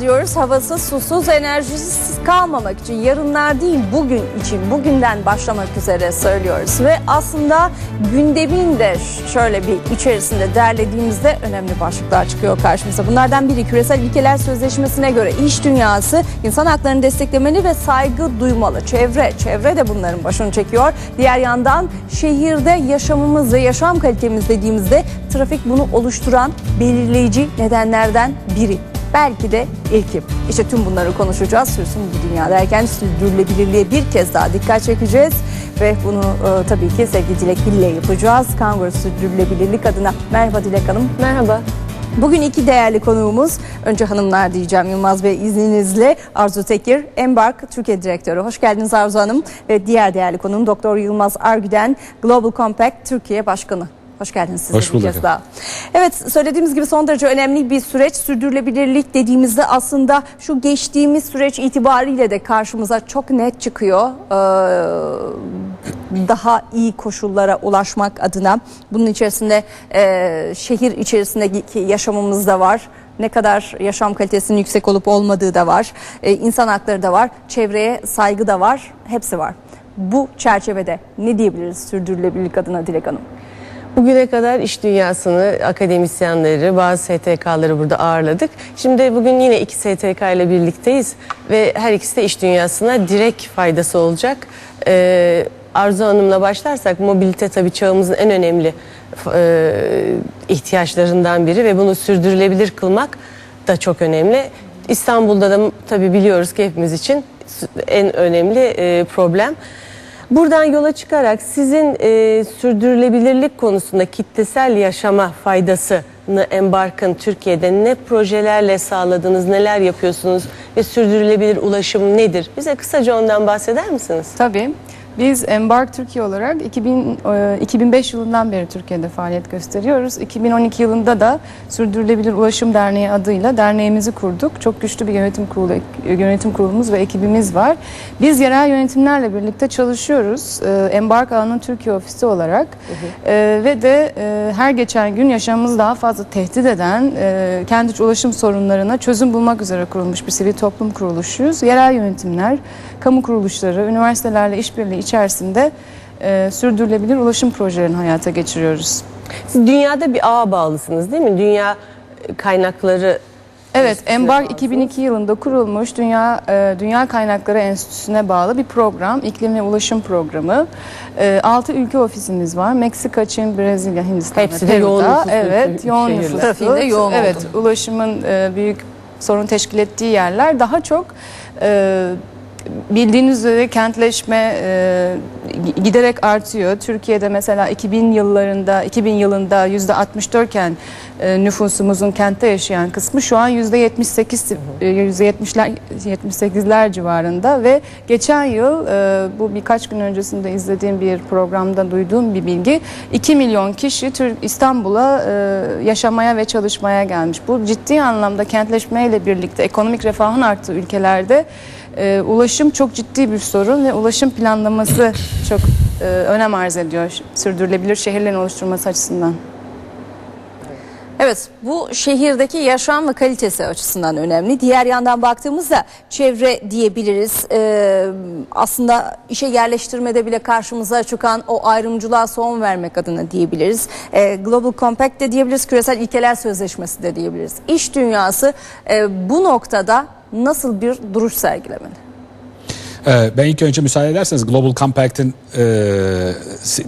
diyoruz. Havasız, susuz, enerjisiz kalmamak için yarınlar değil bugün için bugünden başlamak üzere söylüyoruz. Ve aslında gündemin de şöyle bir içerisinde derlediğimizde önemli başlıklar çıkıyor karşımıza. Bunlardan biri küresel ilkeler sözleşmesine göre iş dünyası insan haklarını desteklemeli ve saygı duymalı. Çevre, çevre de bunların başını çekiyor. Diğer yandan şehirde yaşamımız yaşam kalitemiz dediğimizde trafik bunu oluşturan belirleyici nedenlerden biri. Belki de ilki. İşte tüm bunları konuşacağız. Sürsün bu dünya derken sürdürülebilirliğe bir kez daha dikkat çekeceğiz. Ve bunu e, tabii ki sevgili Dilek Gül ile yapacağız. Kanguru Sürdürülebilirlik adına. Merhaba Dilek Hanım. Merhaba. Bugün iki değerli konuğumuz. Önce hanımlar diyeceğim Yılmaz Bey izninizle. Arzu Tekir, Embark Türkiye Direktörü. Hoş geldiniz Arzu Hanım. Ve diğer değerli konuğum Doktor Yılmaz Argüden, Global Compact Türkiye Başkanı. Hoş geldiniz siz Hoş bulduk daha. Evet söylediğimiz gibi son derece önemli bir süreç. Sürdürülebilirlik dediğimizde aslında şu geçtiğimiz süreç itibariyle de karşımıza çok net çıkıyor. Ee, daha iyi koşullara ulaşmak adına. Bunun içerisinde e, şehir içerisindeki yaşamımız da var. Ne kadar yaşam kalitesinin yüksek olup olmadığı da var. Ee, insan hakları da var. Çevreye saygı da var. Hepsi var. Bu çerçevede ne diyebiliriz sürdürülebilirlik adına Dilek Hanım? Bugüne kadar iş dünyasını, akademisyenleri, bazı STK'ları burada ağırladık. Şimdi bugün yine iki STK ile birlikteyiz ve her ikisi de iş dünyasına direkt faydası olacak. Ee, Arzu Hanım'la başlarsak mobilite tabii çağımızın en önemli e, ihtiyaçlarından biri ve bunu sürdürülebilir kılmak da çok önemli. İstanbul'da da tabii biliyoruz ki hepimiz için en önemli e, problem. Buradan yola çıkarak sizin e, sürdürülebilirlik konusunda kitlesel yaşama faydasını Embark'ın Türkiye'de ne projelerle sağladınız, neler yapıyorsunuz ve sürdürülebilir ulaşım nedir? Bize kısaca ondan bahseder misiniz? Tabii. Biz Embark Türkiye olarak 2000, e, 2005 yılından beri Türkiye'de faaliyet gösteriyoruz. 2012 yılında da Sürdürülebilir Ulaşım Derneği adıyla derneğimizi kurduk. Çok güçlü bir yönetim kurulu yönetim kurulumuz ve ekibimiz var. Biz yerel yönetimlerle birlikte çalışıyoruz. E, Embark ağının Türkiye ofisi olarak E, ve de e, her geçen gün yaşamımızı daha fazla tehdit eden e, kendi ulaşım sorunlarına çözüm bulmak üzere kurulmuş bir sivil toplum kuruluşuyuz. Yerel yönetimler, kamu kuruluşları, üniversitelerle işbirliği içerisinde e, sürdürülebilir ulaşım projelerini hayata geçiriyoruz. Siz dünyada bir ağa bağlısınız değil mi? Dünya kaynakları Evet, Embark 2002 yılında kurulmuş Dünya e, Dünya Kaynakları Enstitüsü'ne bağlı bir program, iklim ve ulaşım programı. 6 ülke ofisimiz var. Meksika, Çin, Brezilya, Hindistan Hepsi de yoğun nüfuslu Evet, yoğun şehirler. nüfuslu. Trafiğinde yoğun Evet, ulaşımın e, büyük sorun teşkil ettiği yerler daha çok e, bildiğiniz üzere kentleşme e, giderek artıyor. Türkiye'de mesela 2000 yıllarında 2000 yılında yüzde 64 iken e, nüfusumuzun kentte yaşayan kısmı şu an yüzde 78 e, yüzde 70'ler 78'ler civarında ve geçen yıl e, bu birkaç gün öncesinde izlediğim bir programda duyduğum bir bilgi 2 milyon kişi İstanbul'a e, yaşamaya ve çalışmaya gelmiş. Bu ciddi anlamda kentleşmeyle birlikte ekonomik refahın arttığı ülkelerde e, ulaşım çok ciddi bir sorun ve ulaşım planlaması çok e, önem arz ediyor sürdürülebilir şehirlerin oluşturması açısından. Evet bu şehirdeki yaşam ve kalitesi açısından önemli. Diğer yandan baktığımızda çevre diyebiliriz. Ee, aslında işe yerleştirmede bile karşımıza çıkan o ayrımcılığa son vermek adına diyebiliriz. Ee, Global Compact de diyebiliriz, küresel ilkeler sözleşmesi de diyebiliriz. İş dünyası e, bu noktada nasıl bir duruş sergilemeli? Ee, Ben ilk önce müsaade ederseniz Global Compact'in e,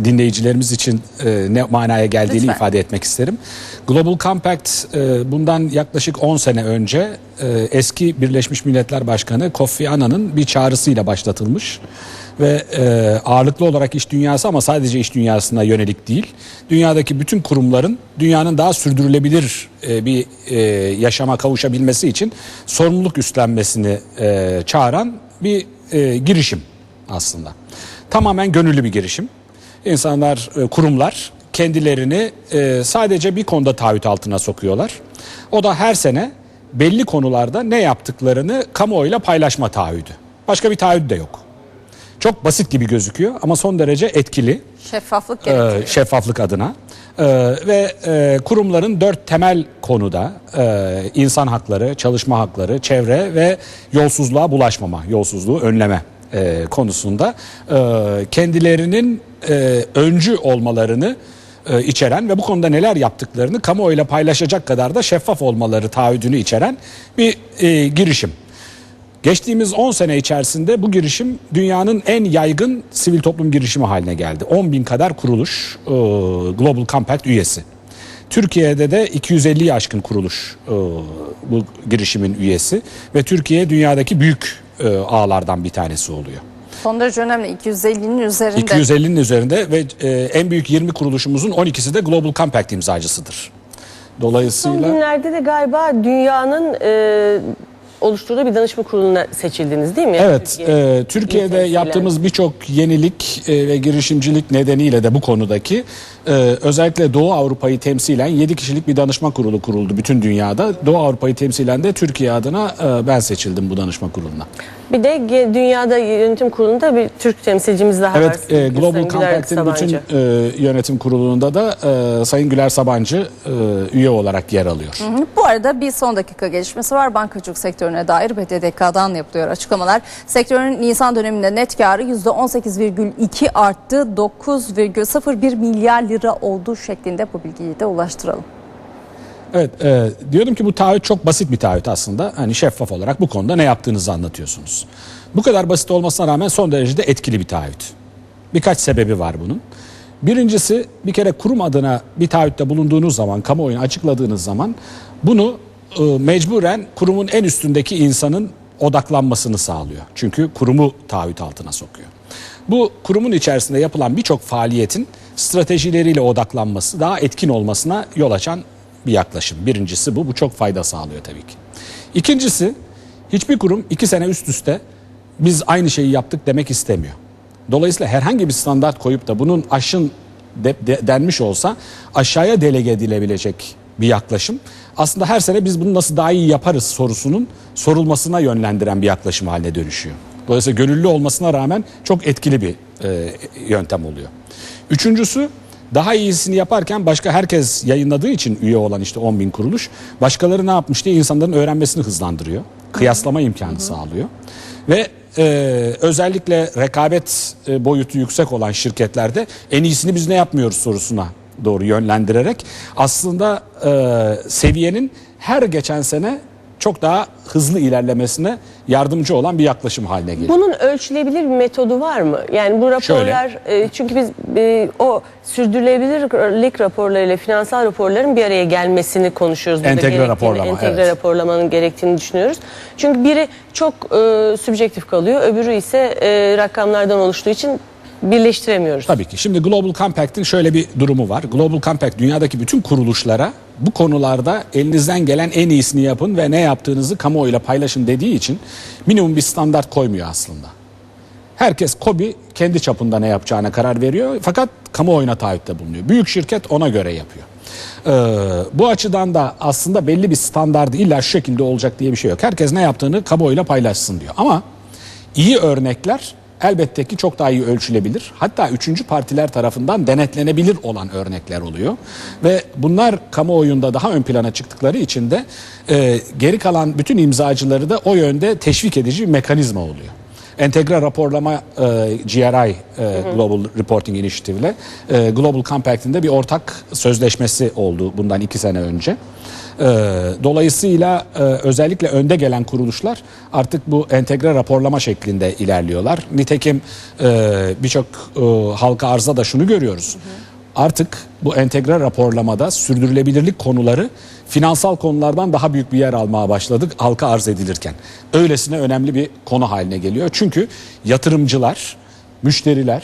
dinleyicilerimiz için e, ne manaya geldiğini Lütfen. ifade etmek isterim. Global Compact e, bundan yaklaşık 10 sene önce e, eski Birleşmiş Milletler Başkanı Kofi Annan'ın bir çağrısıyla başlatılmış ve e, ağırlıklı olarak iş dünyası ama sadece iş dünyasına yönelik değil, dünyadaki bütün kurumların dünyanın daha sürdürülebilir e, bir e, yaşama kavuşabilmesi için sorumluluk üstlenmesini e, çağıran bir e, girişim aslında. Tamamen gönüllü bir girişim. İnsanlar, e, kurumlar kendilerini e, sadece bir konuda taahhüt altına sokuyorlar. O da her sene belli konularda ne yaptıklarını kamuoyuyla paylaşma taahhüdü. Başka bir taahhüt de yok. Çok basit gibi gözüküyor ama son derece etkili Şeffaflık e, gerekiyor. şeffaflık adına. Ee, ve e, kurumların dört temel konuda e, insan hakları, çalışma hakları, çevre ve yolsuzluğa bulaşmama, yolsuzluğu önleme e, konusunda e, kendilerinin e, öncü olmalarını e, içeren ve bu konuda neler yaptıklarını kamuoyuyla paylaşacak kadar da şeffaf olmaları taahhüdünü içeren bir e, girişim. Geçtiğimiz 10 sene içerisinde bu girişim dünyanın en yaygın sivil toplum girişimi haline geldi. 10 bin kadar kuruluş e, Global Compact üyesi. Türkiye'de de 250'yi aşkın kuruluş e, bu girişimin üyesi ve Türkiye dünyadaki büyük e, ağlardan bir tanesi oluyor. Son derece önemli 250'nin üzerinde. 250'nin üzerinde ve e, en büyük 20 kuruluşumuzun 12'si de Global Compact imzacısıdır. Son Dolayısıyla günlerde de galiba dünyanın e, oluşturduğu bir danışma kuruluna seçildiniz değil mi? Evet, Türkiye- e, Türkiye'de yaptığımız birçok yenilik e, ve girişimcilik nedeniyle de bu konudaki e, özellikle Doğu Avrupa'yı temsilen 7 kişilik bir danışma kurulu kuruldu bütün dünyada. Doğu Avrupa'yı temsilen de Türkiye adına e, ben seçildim bu danışma kuruluna. Bir de dünyada yönetim kurulunda bir Türk temsilcimiz daha var. Evet, e, Sayın Global Compact'in bütün e, yönetim kurulunda da e, Sayın Güler Sabancı e, üye olarak yer alıyor. Hı, Bu arada bir son dakika gelişmesi var. Bankacılık sektörüne dair BDDK'dan yapılıyor açıklamalar. Sektörün Nisan döneminde net karı %18,2 arttı. 9,01 milyar lira olduğu şeklinde bu bilgiyi de ulaştıralım. Evet, e, diyordum ki bu taahhüt çok basit bir taahhüt aslında. Hani şeffaf olarak bu konuda ne yaptığınızı anlatıyorsunuz. Bu kadar basit olmasına rağmen son derecede etkili bir taahhüt. Birkaç sebebi var bunun. Birincisi bir kere kurum adına bir taahhütte bulunduğunuz zaman, kamuoyuna açıkladığınız zaman bunu e, mecburen kurumun en üstündeki insanın odaklanmasını sağlıyor. Çünkü kurumu taahhüt altına sokuyor. Bu kurumun içerisinde yapılan birçok faaliyetin stratejileriyle odaklanması, daha etkin olmasına yol açan bir yaklaşım. Birincisi bu. Bu çok fayda sağlıyor tabii ki. İkincisi hiçbir kurum iki sene üst üste biz aynı şeyi yaptık demek istemiyor. Dolayısıyla herhangi bir standart koyup da bunun aşın de- de- denmiş olsa aşağıya delege edilebilecek bir yaklaşım. Aslında her sene biz bunu nasıl daha iyi yaparız sorusunun sorulmasına yönlendiren bir yaklaşım haline dönüşüyor. Dolayısıyla gönüllü olmasına rağmen çok etkili bir e, yöntem oluyor. Üçüncüsü daha iyisini yaparken başka herkes yayınladığı için üye olan işte 10 bin kuruluş başkaları ne yapmış diye insanların öğrenmesini hızlandırıyor. Kıyaslama imkanı sağlıyor. Ve e, özellikle rekabet e, boyutu yüksek olan şirketlerde en iyisini biz ne yapmıyoruz sorusuna doğru yönlendirerek aslında e, seviyenin her geçen sene çok daha hızlı ilerlemesine yardımcı olan bir yaklaşım haline geliyor. Bunun ölçülebilir bir metodu var mı? Yani bu raporlar e, çünkü biz e, o sürdürülebilirlik raporlarıyla finansal raporların bir araya gelmesini konuşuyoruz. burada. Entegre raporlama, Entegre evet. raporlamanın gerektiğini düşünüyoruz. Çünkü biri çok e, subjektif kalıyor, öbürü ise e, rakamlardan oluştuğu için birleştiremiyoruz. Tabii ki. Şimdi Global Compact'in şöyle bir durumu var. Global Compact dünyadaki bütün kuruluşlara bu konularda elinizden gelen en iyisini yapın ve ne yaptığınızı kamuoyuyla paylaşın dediği için minimum bir standart koymuyor aslında. Herkes KOBİ kendi çapında ne yapacağına karar veriyor fakat kamuoyuna taahhütte bulunuyor. Büyük şirket ona göre yapıyor. Ee, bu açıdan da aslında belli bir standardı illa şu şekilde olacak diye bir şey yok. Herkes ne yaptığını kamuoyuyla paylaşsın diyor. Ama iyi örnekler elbette ki çok daha iyi ölçülebilir. Hatta üçüncü partiler tarafından denetlenebilir olan örnekler oluyor. Ve bunlar kamuoyunda daha ön plana çıktıkları için de e, geri kalan bütün imzacıları da o yönde teşvik edici bir mekanizma oluyor. Entegre raporlama e, GRI e, Global Reporting Initiative ile e, Global Compact'in de bir ortak sözleşmesi oldu bundan iki sene önce. E, dolayısıyla e, özellikle önde gelen kuruluşlar artık bu entegre raporlama şeklinde ilerliyorlar. Nitekim e, birçok e, halka arza da şunu görüyoruz. Artık bu entegre raporlamada sürdürülebilirlik konuları finansal konulardan daha büyük bir yer almaya başladık halka arz edilirken. Öylesine önemli bir konu haline geliyor. Çünkü yatırımcılar, müşteriler,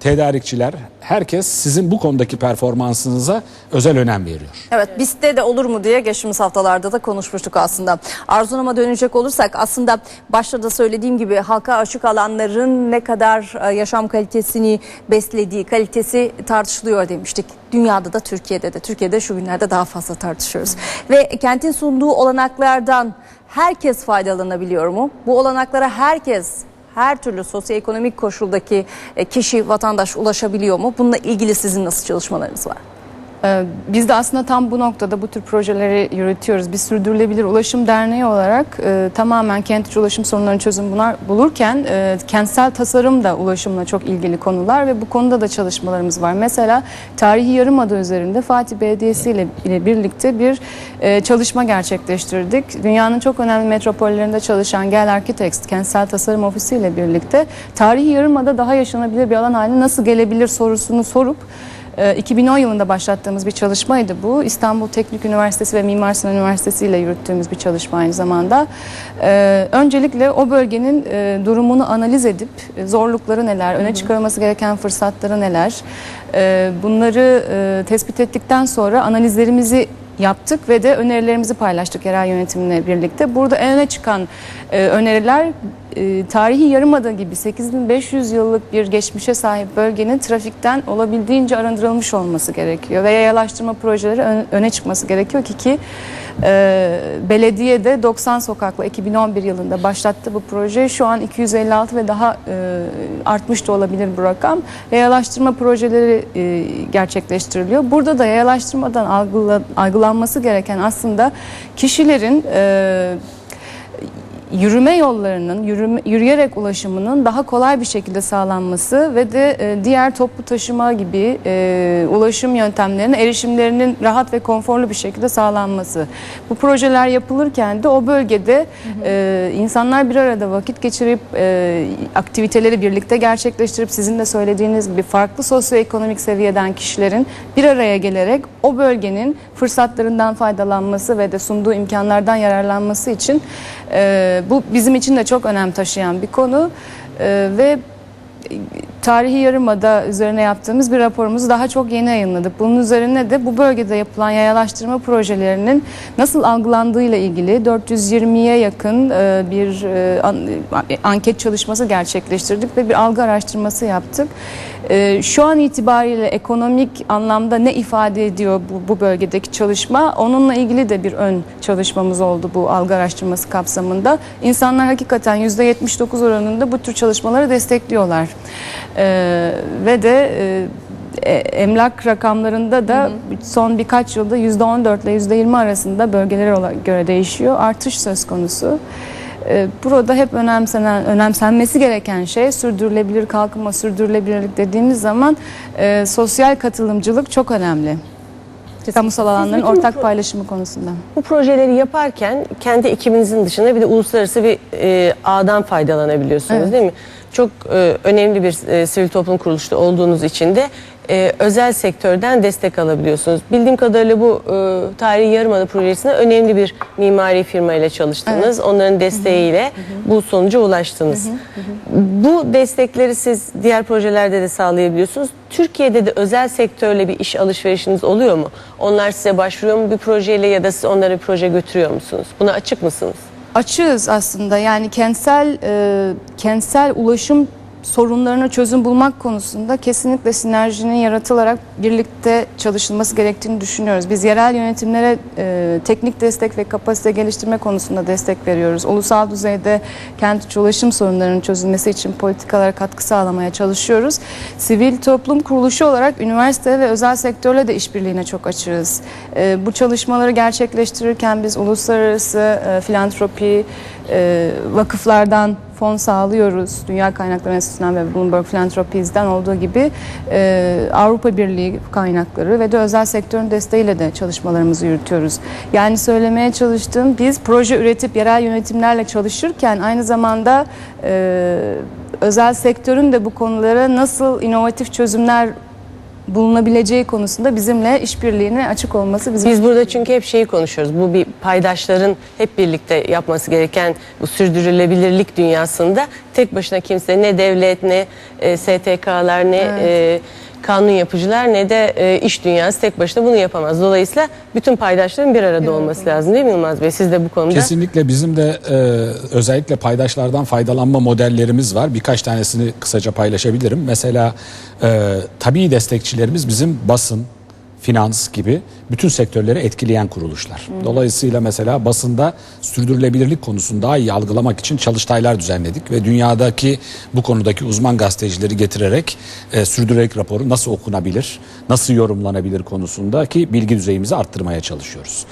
tedarikçiler herkes sizin bu konudaki performansınıza özel önem veriyor. Evet bizde de olur mu diye geçtiğimiz haftalarda da konuşmuştuk aslında. Arzu Hanım'a dönecek olursak aslında başta da söylediğim gibi halka açık alanların ne kadar e, yaşam kalitesini beslediği kalitesi tartışılıyor demiştik. Dünyada da Türkiye'de de. Türkiye'de şu günlerde daha fazla tartışıyoruz. Ve kentin sunduğu olanaklardan herkes faydalanabiliyor mu? Bu olanaklara herkes her türlü sosyoekonomik koşuldaki e, kişi, vatandaş ulaşabiliyor mu? Bununla ilgili sizin nasıl çalışmalarınız var? Ee, Biz de aslında tam bu noktada bu tür projeleri yürütüyoruz. Biz Sürdürülebilir Ulaşım Derneği olarak e, tamamen kent içi ulaşım sorunlarına çözüm bular, bulurken e, kentsel tasarım da ulaşımla çok ilgili konular ve bu konuda da çalışmalarımız var. Mesela tarihi yarımada üzerinde Fatih Belediyesi ile, ile birlikte bir e, çalışma gerçekleştirdik. Dünyanın çok önemli metropollerinde çalışan Gel Architects kentsel tasarım ofisi ile birlikte tarihi yarımada daha yaşanabilir bir alan haline nasıl gelebilir sorusunu sorup e, 2010 yılında başlattığımız bir çalışmaydı bu. İstanbul Teknik Üniversitesi ve Mimar Sinan Üniversitesi ile yürüttüğümüz bir çalışma aynı zamanda. E, Öncelikle o bölgenin e, durumunu analiz edip e, zorlukları neler, öne çıkarılması gereken fırsatları neler, e, bunları e, tespit ettikten sonra analizlerimizi yaptık ve de önerilerimizi paylaştık yerel yönetimle birlikte. Burada en öne çıkan e, öneriler e, tarihi yarımada gibi 8500 yıllık bir geçmişe sahip bölgenin trafikten olabildiğince arındırılmış olması gerekiyor ve yayalaştırma projeleri ön- öne çıkması gerekiyor ki ki e, belediye de 90 sokakla 2011 yılında başlattı bu proje. Şu an 256 ve daha e, artmış da olabilir bu rakam. Yayalaştırma projeleri e, gerçekleştiriliyor. Burada da yayalaştırmadan algıla, algılanması gereken aslında kişilerin e, yürüme yollarının, yürüme, yürüyerek ulaşımının daha kolay bir şekilde sağlanması ve de e, diğer toplu taşıma gibi e, ulaşım yöntemlerine erişimlerinin rahat ve konforlu bir şekilde sağlanması. Bu projeler yapılırken de o bölgede e, insanlar bir arada vakit geçirip e, aktiviteleri birlikte gerçekleştirip sizin de söylediğiniz gibi farklı sosyoekonomik seviyeden kişilerin bir araya gelerek o bölgenin fırsatlarından faydalanması ve de sunduğu imkanlardan yararlanması için e, bu bizim için de çok önem taşıyan bir konu. E, ve tarihi yarımada üzerine yaptığımız bir raporumuzu daha çok yeni yayınladık. Bunun üzerine de bu bölgede yapılan yayalaştırma projelerinin nasıl algılandığıyla ilgili 420'ye yakın e, bir e, an- anket çalışması gerçekleştirdik ve bir algı araştırması yaptık. E, Şu an itibariyle ekonomik anlamda ne ifade ediyor bu, bu bölgedeki çalışma? Onunla ilgili de bir ön çalışmamız oldu bu algı araştırması kapsamında. İnsanlar hakikaten %79 oranında bu tür çalışmaları destekliyorlar. Ee, ve de e, e, emlak rakamlarında da son birkaç yılda %14 ile %20 arasında bölgelere göre değişiyor. Artış söz konusu. Ee, Burada hep önemsenen, önemsenmesi gereken şey sürdürülebilir kalkınma, sürdürülebilirlik dediğimiz zaman e, sosyal katılımcılık çok önemli. Kamusal alanların bütün bu ortak pro- paylaşımı konusunda. Bu projeleri yaparken kendi ekibinizin dışında bir de uluslararası bir e, ağdan faydalanabiliyorsunuz Evet. değil mi? Çok e, önemli bir e, sivil toplum kuruluşta olduğunuz için de e, özel sektörden destek alabiliyorsunuz. Bildiğim kadarıyla bu e, tarihi yarımada projesinde önemli bir mimari firma ile çalıştınız. Onların desteğiyle bu sonuca ulaştınız. Bu destekleri siz diğer projelerde de sağlayabiliyorsunuz. Türkiye'de de özel sektörle bir iş alışverişiniz oluyor mu? Onlar size başvuruyor mu bir projeyle ya da siz onlara bir proje götürüyor musunuz? Buna açık mısınız? Açığız aslında yani kentsel e, kentsel ulaşım sorunlarına çözüm bulmak konusunda kesinlikle sinerjinin yaratılarak birlikte çalışılması gerektiğini düşünüyoruz. Biz yerel yönetimlere e, teknik destek ve kapasite geliştirme konusunda destek veriyoruz. Ulusal düzeyde kent içi ulaşım sorunlarının çözülmesi için politikalara katkı sağlamaya çalışıyoruz. Sivil toplum kuruluşu olarak üniversite ve özel sektörle de işbirliğine çok açığız. E, bu çalışmaları gerçekleştirirken biz uluslararası e, filantropi e, vakıflardan fon sağlıyoruz. Dünya Kaynakları Enstitüsü'nden ve Bloomberg Philanthropies'den olduğu gibi e, Avrupa Birliği kaynakları ve de özel sektörün desteğiyle de çalışmalarımızı yürütüyoruz. Yani söylemeye çalıştığım biz proje üretip yerel yönetimlerle çalışırken aynı zamanda e, özel sektörün de bu konulara nasıl inovatif çözümler bulunabileceği konusunda bizimle işbirliğine açık olması bizim Biz burada çünkü hep şeyi konuşuyoruz. Bu bir paydaşların hep birlikte yapması gereken bu sürdürülebilirlik dünyasında tek başına kimse ne devlet ne e, STK'lar ne e, kanun yapıcılar ne de e, iş dünyası tek başına bunu yapamaz. Dolayısıyla bütün paydaşların bir arada olması lazım değil mi Yılmaz Bey? Siz de bu konuda Kesinlikle bizim de e, özellikle paydaşlardan faydalanma modellerimiz var. Birkaç tanesini kısaca paylaşabilirim. Mesela e, tabii destekçilerimiz bizim basın, finans gibi bütün sektörleri etkileyen kuruluşlar. Dolayısıyla mesela basında sürdürülebilirlik konusunu daha iyi algılamak için çalıştaylar düzenledik ve dünyadaki bu konudaki uzman gazetecileri getirerek e, sürdürülebilirlik raporu nasıl okunabilir, nasıl yorumlanabilir konusundaki bilgi düzeyimizi arttırmaya çalışıyoruz.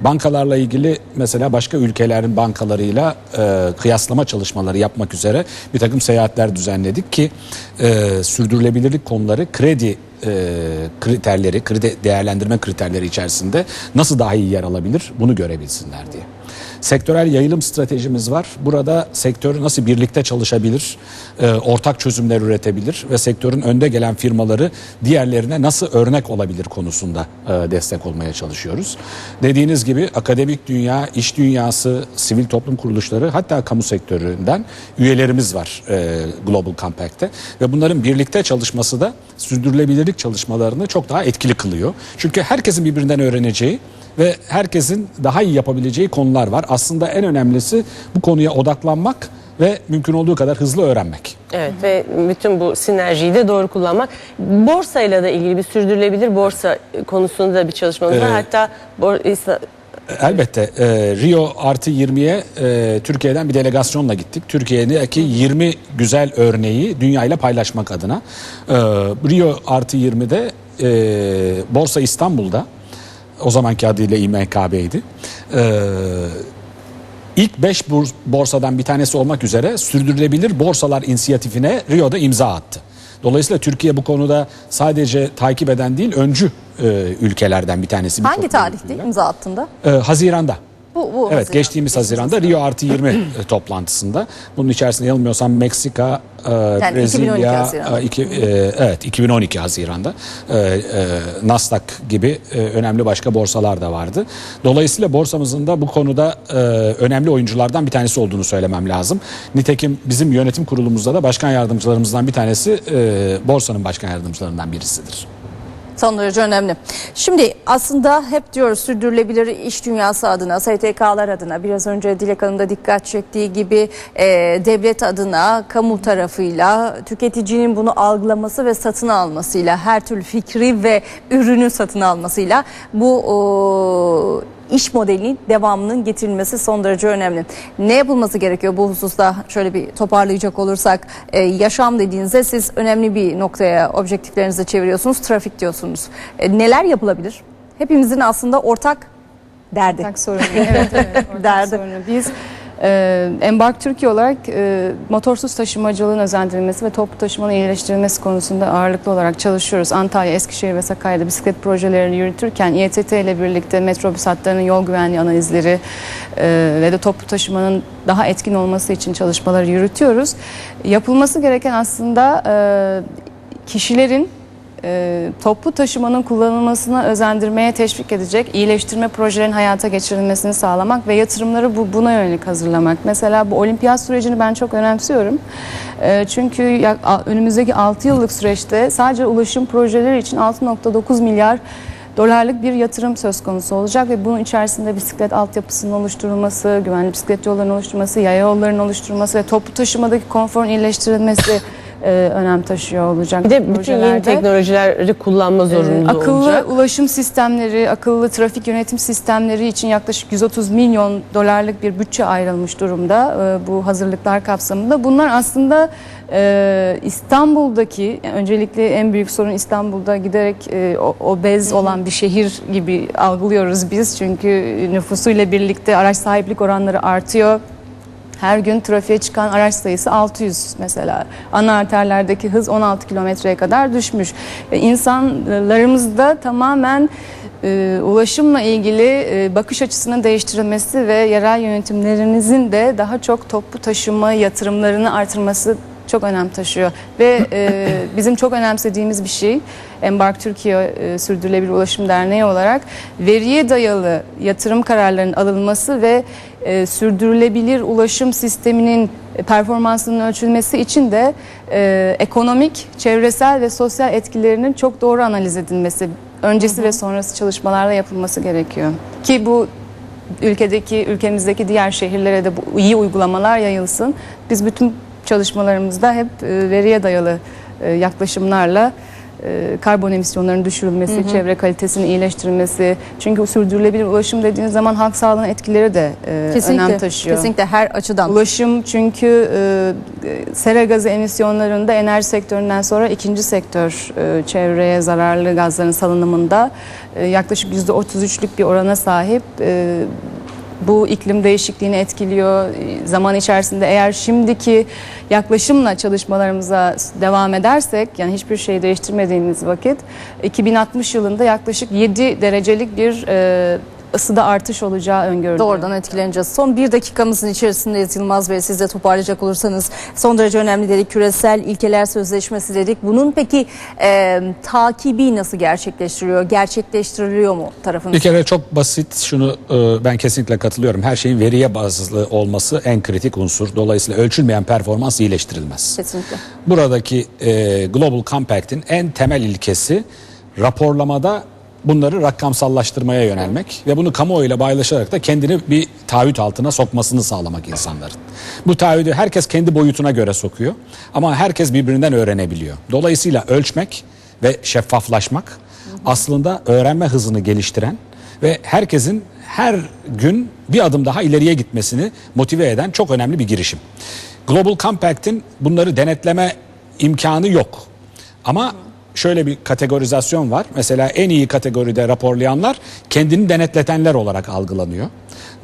Bankalarla ilgili mesela başka ülkelerin bankalarıyla e, kıyaslama çalışmaları yapmak üzere bir takım seyahatler düzenledik ki e, sürdürülebilirlik konuları kredi e, kriterleri, kredi değerlendirme kriterleri içerisinde nasıl daha iyi yer alabilir bunu görebilsinler diye. Sektörel yayılım stratejimiz var. Burada sektör nasıl birlikte çalışabilir, e, ortak çözümler üretebilir ve sektörün önde gelen firmaları diğerlerine nasıl örnek olabilir konusunda e, destek olmaya çalışıyoruz. Dediğiniz gibi akademik dünya, iş dünyası, sivil toplum kuruluşları hatta kamu sektöründen üyelerimiz var e, Global Compact'te ve bunların birlikte çalışması da sürdürülebilirlik çalışmalarını çok daha etkili kılıyor. Çünkü herkesin birbirinden öğreneceği ve herkesin daha iyi yapabileceği konular var. Aslında en önemlisi bu konuya odaklanmak ve mümkün olduğu kadar hızlı öğrenmek. Evet ve bütün bu sinerjiyi de doğru kullanmak. Borsayla da ilgili bir sürdürülebilir borsa konusunda da bir çalışmamız var. Ee, Hatta borsa Elbette e, Rio artı 20'ye e, Türkiye'den bir delegasyonla gittik. Türkiye'deki 20 güzel örneği dünyayla paylaşmak adına. E, Rio artı 20'de e, Borsa İstanbul'da o zamanki adıyla İMKB'ydi. E, İlk 5 borsadan bir tanesi olmak üzere sürdürülebilir borsalar inisiyatifine Rio'da imza attı. Dolayısıyla Türkiye bu konuda sadece takip eden değil öncü e, ülkelerden bir tanesi. Hangi tarihte imza attığında? E, Haziran'da. Bu, bu Evet Haziran. geçtiğimiz Haziran'da Rio artı 20 e, toplantısında. Bunun içerisinde yanılmıyorsam Meksika, e, 2012 Brezilya, Haziran'da. e, iki, e, evet 2012 Haziran'da e, e, Nasdaq gibi e, önemli başka borsalar da vardı. Dolayısıyla borsamızın da bu konuda e, önemli oyunculardan bir tanesi olduğunu söylemem lazım. Nitekim bizim yönetim kurulumuzda da başkan yardımcılarımızdan bir tanesi e, borsanın başkan yardımcılarından birisidir. Son derece önemli. Şimdi aslında hep diyoruz sürdürülebilir iş dünyası adına, STK'lar adına biraz önce Dilek Hanım da dikkat çektiği gibi e, devlet adına, kamu tarafıyla, tüketicinin bunu algılaması ve satın almasıyla, her türlü fikri ve ürünü satın almasıyla bu o, iş modelinin devamının getirilmesi son derece önemli. Ne yapılması gerekiyor bu hususta şöyle bir toparlayacak olursak e, yaşam dediğinizde siz önemli bir noktaya objektiflerinizi çeviriyorsunuz trafik diyorsunuz. E, neler yapılabilir? Hepimizin aslında ortak derdi. Ortak sorunu. Evet, evet. Ortak Derdi. sorunu. Biz e, Embark Türkiye olarak e, motorsuz taşımacılığın özendirilmesi ve toplu taşımanın iyileştirilmesi konusunda ağırlıklı olarak çalışıyoruz. Antalya, Eskişehir ve Sakarya'da bisiklet projelerini yürütürken İETT ile birlikte metrobüs hatlarının yol güvenliği analizleri e, ve de toplu taşımanın daha etkin olması için çalışmaları yürütüyoruz. Yapılması gereken aslında e, kişilerin e, toplu taşımanın kullanılmasına özendirmeye teşvik edecek iyileştirme projelerin hayata geçirilmesini sağlamak ve yatırımları bu, buna yönelik hazırlamak. Mesela bu olimpiyat sürecini ben çok önemsiyorum. E, çünkü ya- önümüzdeki 6 yıllık süreçte sadece ulaşım projeleri için 6.9 milyar dolarlık bir yatırım söz konusu olacak ve bunun içerisinde bisiklet altyapısının oluşturulması, güvenli bisiklet yollarının oluşturulması, yaya yollarının oluşturulması ve toplu taşımadaki konforun iyileştirilmesi e, önem taşıyor olacak. bir de bütün yeni teknolojileri kullanma Ee, zorunlu akıllı olacak. ulaşım sistemleri, akıllı trafik yönetim sistemleri için yaklaşık 130 milyon dolarlık bir bütçe ayrılmış durumda e, bu hazırlıklar kapsamında. Bunlar aslında e, İstanbul'daki öncelikle en büyük sorun İstanbul'da giderek e, o- obez olan bir şehir gibi algılıyoruz biz. Çünkü nüfusuyla birlikte araç sahiplik oranları artıyor. Her gün trafiğe çıkan araç sayısı 600 mesela. Ana arterlerdeki hız 16 kilometreye kadar düşmüş. Ve insanlarımızda tamamen e, ulaşımla ilgili e, bakış açısının değiştirilmesi ve yerel yönetimlerimizin de daha çok toplu taşıma yatırımlarını artırması çok önem taşıyor. Ve e, bizim çok önemsediğimiz bir şey Embark Türkiye e, Sürdürülebilir Ulaşım Derneği olarak veriye dayalı yatırım kararlarının alınması ve e, sürdürülebilir ulaşım sisteminin performansının ölçülmesi için de e, ekonomik, çevresel ve sosyal etkilerinin çok doğru analiz edilmesi, öncesi ve sonrası çalışmalarla yapılması gerekiyor. Ki bu ülkedeki, ülkemizdeki diğer şehirlere de bu iyi uygulamalar yayılsın. Biz bütün çalışmalarımızda hep e, veriye dayalı e, yaklaşımlarla e, karbon emisyonlarının düşürülmesi, çevre kalitesinin iyileştirilmesi. Çünkü sürdürülebilir ulaşım dediğiniz zaman halk sağlığına etkileri de Kesinlikle, önem taşıyor. kesinlikle her açıdan. Ulaşım çünkü e, sera gazı emisyonlarında enerji sektöründen sonra ikinci sektör e, çevreye zararlı gazların salınımında e, yaklaşık %33'lük bir orana sahip. E, bu iklim değişikliğini etkiliyor. Zaman içerisinde eğer şimdiki yaklaşımla çalışmalarımıza devam edersek yani hiçbir şey değiştirmediğimiz vakit 2060 yılında yaklaşık 7 derecelik bir e, ısıda artış olacağı öngörülüyor. Doğrudan etkileneceğiz. Son bir dakikamızın içerisindeyiz Yılmaz Bey. Siz de toparlayacak olursanız son derece önemli dedik. Küresel ilkeler sözleşmesi dedik. Bunun peki e, takibi nasıl gerçekleştiriliyor? Gerçekleştiriliyor mu tarafınız? Bir kere çok basit şunu e, ben kesinlikle katılıyorum. Her şeyin veriye bazlı olması en kritik unsur. Dolayısıyla ölçülmeyen performans iyileştirilmez. Kesinlikle. Buradaki e, Global Compact'in en temel ilkesi raporlamada bunları rakamsallaştırmaya yönelmek ve bunu kamuoyuyla paylaşarak da kendini bir taahhüt altına sokmasını sağlamak insanların. Bu taahhüdü herkes kendi boyutuna göre sokuyor ama herkes birbirinden öğrenebiliyor. Dolayısıyla ölçmek ve şeffaflaşmak aslında öğrenme hızını geliştiren ve herkesin her gün bir adım daha ileriye gitmesini motive eden çok önemli bir girişim. Global Compact'in bunları denetleme imkanı yok. Ama şöyle bir kategorizasyon var. Mesela en iyi kategoride raporlayanlar kendini denetletenler olarak algılanıyor.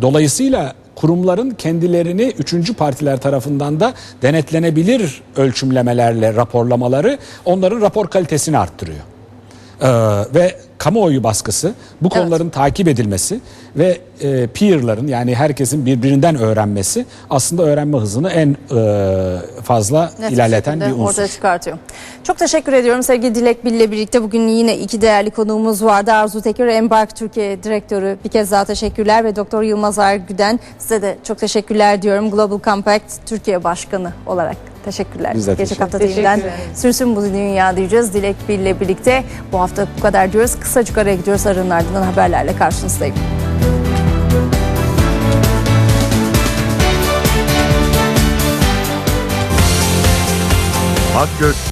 Dolayısıyla kurumların kendilerini üçüncü partiler tarafından da denetlenebilir ölçümlemelerle raporlamaları onların rapor kalitesini arttırıyor. Ee, ve kamuoyu baskısı, bu konuların takip edilmesi ve e, peer'ların yani herkesin birbirinden öğrenmesi aslında öğrenme hızını en e, fazla Net ilerleten bir unsur. Ortaya çıkartıyor. Çok teşekkür ediyorum sevgili Dilek Bil'le birlikte. Bugün yine iki değerli konuğumuz vardı. Arzu Tekir, Embark Türkiye Direktörü. Bir kez daha teşekkürler ve Doktor Yılmaz Arguden size de çok teşekkürler diyorum. Global Compact Türkiye Başkanı olarak. Teşekkürler. Biz de Gelecek teşekkür hafta Teşekkür sürsün bu dünya diyeceğiz. Dilek Bil'le birlikte bu hafta bu kadar diyoruz. Kısacık araya gidiyoruz. Arının ardından haberlerle karşınızdayım. Akgöz